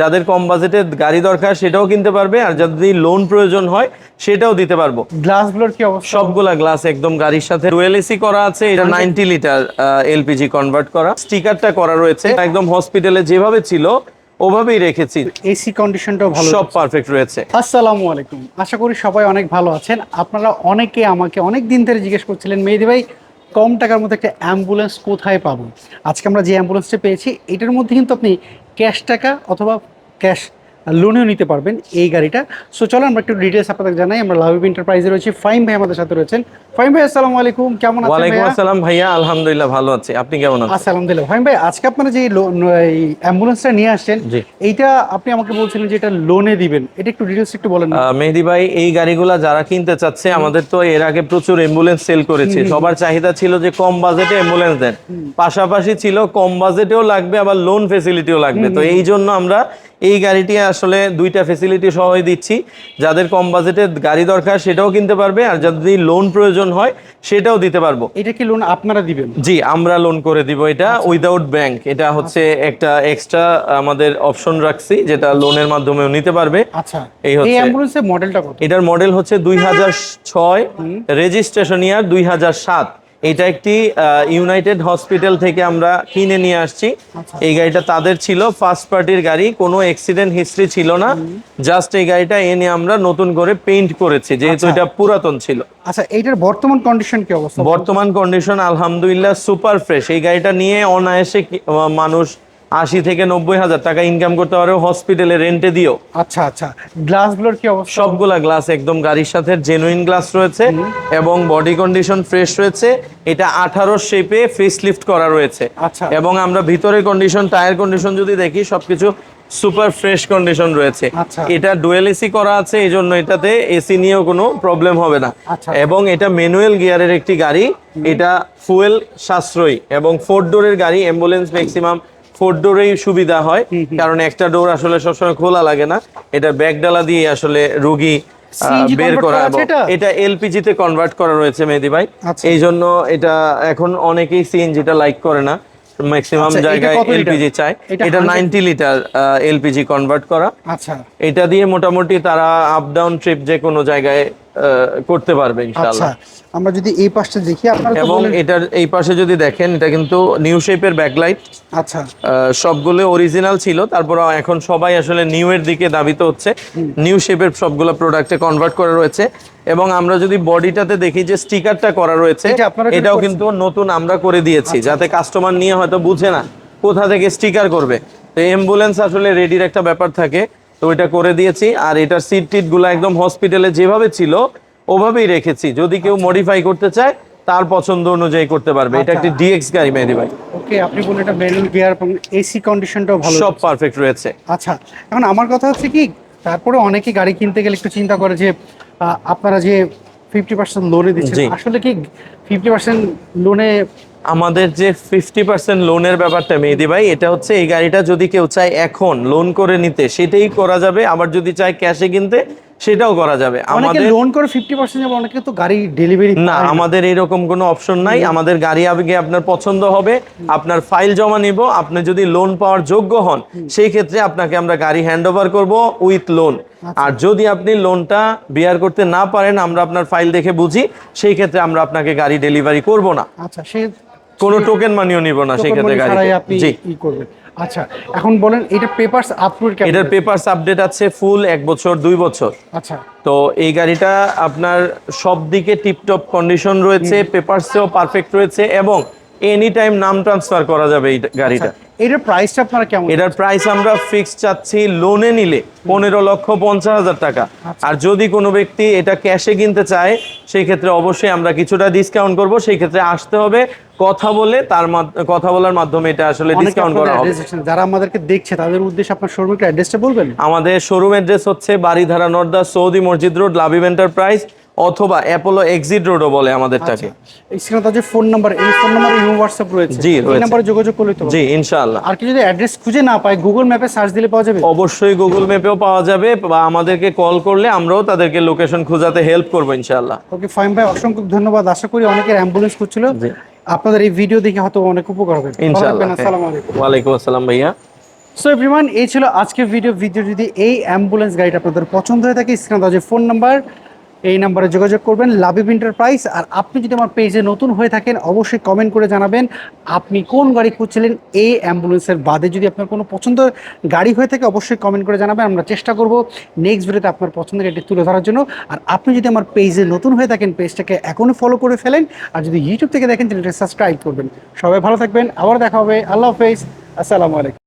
যাদের কম বাজেটে গাড়ি দরকার সেটাও কিনতে পারবে আর যদি লোন প্রয়োজন হয় সেটাও দিতে পারব। গ্লাসগুলোর কি অবস্থা? সবগুলা গ্লাস একদম গাড়ির সাথে। ডুয়েল এসি করা আছে এটা নাইনটি লিটার এলপিজি কনভার্ট করা। স্টিকারটা করা রয়েছে একদম হসপিটালে যেভাবে ছিল ওভাবেই রেখেছি। এসি কন্ডিশনটাও ভালো সব পারফেক্ট রয়েছে। আসসালামু আলাইকুম। আশা করি সবাই অনেক ভালো আছেন। আপনারা অনেকে আমাকে অনেক দিন ধরে জিজ্ঞেস করছিলেন মেহেদি ভাই কম টাকার মধ্যে একটা অ্যাম্বুলেন্স কোথায় পাবো? আজকে আমরা যে অ্যাম্বুলেন্সটা পেয়েছি এটার মধ্যে কিন্তু আপনি ক্যাশ টাকা অথবা ক্যাশ লোনেও নিতে পারবেন এই গাড়িটা। সো চলো আমরা একটু ডিটেলস আপনাদের জানাই। আমরা লাভিব এন্টারপ্রাইজে রয়েছি। ফাইম ভাই আমাদের সাথে রয়েছেন। ফাইম ভাই আসসালামু আলাইকুম। কেমন আছেন ওয়ালাইকুম? আসসালাম ভাইয়া। আলহামদুলিল্লাহ ভালো আছি। আপনি কেমন আছেন? আলহামদুলিল্লাহ। ফাইম ভাই আজকে আপনারা যে অ্যাম্বুলেন্সটা নিয়ে আসছেন এইটা আপনি আমাকে বলছিলেন যে এটা লোনে দিবেন। এটা একটু ডিটেলস একটু বলেন। মেহেদি ভাই এই গাড়িগুলো যারা কিনতে চাচ্ছে আমাদের তো এর আগে প্রচুর অ্যাম্বুলেন্স সেল করেছি। সবার চাহিদা ছিল যে কম বাজেটে অ্যাম্বুলেন্স দেন। পাশাপাশি ছিল কম বাজেটেও লাগবে আবার লোন ফেসিলিটিও লাগবে। তো এই জন্য আমরা এই গাড়িটি আসলে দুইটা ফেসিলিটি সহই দিচ্ছি। যাদের কম বাজেটে গাড়ি দরকার সেটাও কিনতে পারবে আর যদি লোন প্রয়োজন হয় সেটাও দিতে পারব। এটা কি লোন আপনারা দিবেন? জি আমরা লোন করে দিব এটা উইদাউট ব্যাংক এটা হচ্ছে একটা এক্সট্রা আমাদের অপশন রাখছি যেটা লোনের মাধ্যমেও নিতে পারবে। আচ্ছা। এই এই হচ্ছে- অ্যাম্বুলেন্সের মডেলটা কত? এটার মডেল হচ্ছে দুই হাজার ছয় রেজিস্ট্রেশন ইয়ার দুই হাজার সাত। এটা একটি ইউনাইটেড হসপিটাল থেকে আমরা কিনে নিয়ে আসছি। আচ্ছা। এই গাড়িটা তাদের ছিল ফার্স্ট পার্টির গাড়ি কোনো অ্যাক্সিডেন্ট হিস্ট্রি ছিল না। জাস্ট এই গাড়িটা এনে আমরা নতুন করে পেইন্ট করেছি যেহেতু এটা পুরাতন ছিল। আচ্ছা এইটার বর্তমান কন্ডিশন কি অবস্থা? বর্তমান কন্ডিশন আলহামদুলিল্লাহ সুপার ফ্রেশ এই গাড়িটা নিয়ে অনায়াসে মানুষ আশি থেকে নব্বই হাজার টাকা ইনকাম করতে পারে হসপিটালে রেন্টে দিও আচ্ছা আচ্ছা। গ্লাসগুলোর কি অবস্থা? সবগুলা গ্লাস একদম গাড়ির সাথে জেনুইন গ্লাস রয়েছে এবং বডি কন্ডিশন ফ্রেশ রয়েছে। এটা আঠারো শেপে ফেস লিফট করা রয়েছে। আচ্ছা। এবং আমরা ভিতরের কন্ডিশন টায়ার কন্ডিশন যদি দেখি সবকিছু সুপার ফ্রেশ কন্ডিশন রয়েছে। আচ্ছা। এটা ডুয়েল এসি করা আছে এই জন্য এটাতে এসি নিয়েও কোনো প্রবলেম হবে না। আচ্ছা। এবং এটা ম্যানুয়াল গিয়ারের একটি গাড়ি এটা ফুয়েল সাশ্রয়ী এবং ফোর ডোরের গাড়ি অ্যাম্বুলেন্স ম্যাক্সিমাম ফোর ডোরেই সুবিধা হয় কারণ একটা ডোর আসলে সবসময় খোলা লাগে না। এটা ব্যাগডালা দিয়ে আসলে রোগী বের করা এটা? এলপিজি তে কনভার্ট করা রয়েছে মেহেদি ভাই। আচ্ছা। এই জন্য এটা এখন অনেকেই সিএনজিটা লাইক করে না। ম্যাক্সিমাম আচ্ছা, জায়গায় এলপিজি চাই এটা এটা 100 নাইনটি লিটার এলপিজি কনভার্ট করা। আচ্ছা। এটা দিয়ে মোটামুটি তারা আপ ডাউন ট্রিপ যে কোনো জায়গায় করতে পারবে আচ্ছা ইনশাআল্লাহ আমরা যদি এই পাশটা দেখি আপনারা এবং এটার এই পাশে যদি দেখেন এটা কিন্তু নিউ শেপের ব্যাকলাইট। আচ্ছা। সবগুলো অরিজিনাল ছিল তারপর এখন সবাই আসলে নিউ এর দিকে দাবিত হচ্ছে। নিউ শেপের সবগুলো প্রোডাক্টে কনভার্ট করা রয়েছে। এবং আমরা যদি বডিটাতে দেখি যে স্টিকারটা করা রয়েছে এটাও কিন্তু নতুন আমরা করে দিয়েছি যাতে কাস্টমার নিয়ে হয়তো বুঝে না কোথা থেকে স্টিকার করবে। তো অ্যাম্বুলেন্স আসলে রেডির একটা ব্যাপার থাকে। তো এটা করে দিয়েছি আর এটার সিট টিটগুলো একদম হসপিটালে যেভাবে ছিল ওভাবেই রেখেছি। যদি কেউ মডিফাই করতে চায় তার পছন্দ অনুযায়ী করতে পারবে। এটা একটি ডিএক্স গাড়ি মেহেদি ভাই। ওকে আপনি বলেন এটা ম্যানুয়াল গিয়ার এবং এসি কন্ডিশনটাও ভালো সব পারফেক্ট রয়েছে। আচ্ছা এখন আমার কথা হচ্ছে কি তারপরে অনেকে গাড়ি কিনতে গেলে একটু চিন্তা করে যে আপনারা যে ফিফটি পার্সেন্ট লোনে দিচ্ছেন। আসলে কি ফিফটি পার্সেন্ট লোনে আমাদের যে ফিফটি পার্সেন্ট লোনের ব্যাপারটা মেহেদি ভাই এটা হচ্ছে এই গাড়িটা যদি কেউ চায় এখন লোন করে নিতে সেটাই করা যাবে। আবার যদি চায় ক্যাশে কিনতে সেটাও করা যাবে। আমাদের লোন করে ফিফটি পার্সেন্ট যাবে অনেকে তো গাড়ি ডেলিভারি না আমাদের এরকম কোনো অপশন নাই। আমাদের গাড়ি আগে আপনার পছন্দ হবে আপনার ফাইল জমা নিব আপনি যদি লোন পাওয়ার যোগ্য হন সেই ক্ষেত্রে আপনাকে আমরা গাড়ি হ্যান্ড ওভার করব উইথ লোন আর যদি আপনি লোনটা বিয়ার করতে না পারেন আমরা আপনার ফাইল দেখে বুঝি সেই ক্ষেত্রে আমরা আপনাকে গাড়ি ডেলিভারি করব না। আচ্ছা সে কোনো টোকেন মানিও নিব না সেই ক্ষেত্রে গাড়ি জি। ই করবেন। আচ্ছা এখন বলেন এটা পেপারস কেমন এটার পেপারস আপডেট আছে ফুল এক বছর দুই বছর। আচ্ছা। তো এই গাড়িটা আপনার সব দিকে টিপটপ কন্ডিশন রয়েছে পেপারসেও পারফেক্ট রয়েছে এবং এনি টাইম নাম ট্রান্সফার করা যাবে এই গাড়িটা। এটার প্রাইসটা আপনারা কেমন এটার প্রাইস আমরা ফিক্স চাচ্ছি লোনে নিলে পনেরো লক্ষ পঞ্চাশ হাজার টাকা। আর যদি কোনো ব্যক্তি এটা ক্যাশে কিনতে চায় সেই ক্ষেত্রে অবশ্যই আমরা কিছুটা ডিসকাউন্ট করব সেই ক্ষেত্রে আসতে হবে। কথা বলে তার কথা বলার মাধ্যমে এটা আসলে ডিসকাউন্ট করা হবে। যারা আমাদেরকে দেখছে তাদের উদ্দেশ্যে আপনার শোরুমের অ্যাড্রেসটা বলবেন? আমাদের শোরুম অ্যাড্রেস হচ্ছে Baridhara Nadda Saudi Masjid road Labib enterprise অথবা অ্যাপোলো এক্সিট রোডও বলে আমাদেরটাকে এখানে তাদের ফোন নাম্বার এই ফোন নাম্বারে ইউ হোয়াটসঅ্যাপ রয়েছে। জি, এই। নাম্বারে যোগাযোগ করলে তো জি ইনশাআল্লাহ। আর কি যদি অ্যাড্রেস খুঁজে না পায় গুগল ম্যাপে সার্চ দিলে পাওয়া যাবে? অবশ্যই গুগল ম্যাপেও পাওয়া যাবে বা আমাদেরকে কল করলে আমরাও তাদেরকে লোকেশন খোঁজাতে হেল্প করব ইনশাআল্লাহ। ওকে ফাইম ভাই অসংখ্য ধন্যবাদ। আশা করি অনেকের অ্যাম্বুলেন্স জি। আপনাদের এই ভিডিও দেখে হয়তো অনেক উপকার হবে। ইনশাআল্লাহ। আসসালামু আলাইকুম। ওয়ালাইকুম আসসালাম ভাইয়া। সো এভরিওয়ান এই ছিল আজকের ভিডিও ভিডিও যদি এই অ্যাম্বুলেন্স গাড়িটা আপনাদের পছন্দ হয়ে থাকে স্ক্রিনে দেওয়া যে ফোন নাম্বার এই নাম্বারে যোগাযোগ করবেন লাভিব এন্টারপ্রাইজ আর আপনি যদি আমার পেজে নতুন হয়ে থাকেন, অবশ্যই কমেন্ট করে জানাবেন, আপনি কোন গাড়ি খুঁজছিলেন, এই অ্যাম্বুলেন্সের বাদে যদি আপনার কোনো পছন্দের গাড়ি হয়ে থাকে, অবশ্যই কমেন্ট করে জানাবেন, আমরা চেষ্টা করব নেক্সট ভিডিওতে আপনার পছন্দের গাড়িটি তুলে ধরার জন্য। আর আপনি যদি আমার পেজে নতুন হয়ে থাকেন পেজটাকে এখনই ফলো করে ফেলেন, আর যদি ইউটিউব থেকে দেখেন চ্যানেলটা সাবস্ক্রাইব করবেন। সবাই ভালো থাকবেন, আবার দেখা হবে। আল্লাহ হাফেজ। আসসালামু আলাইকুম।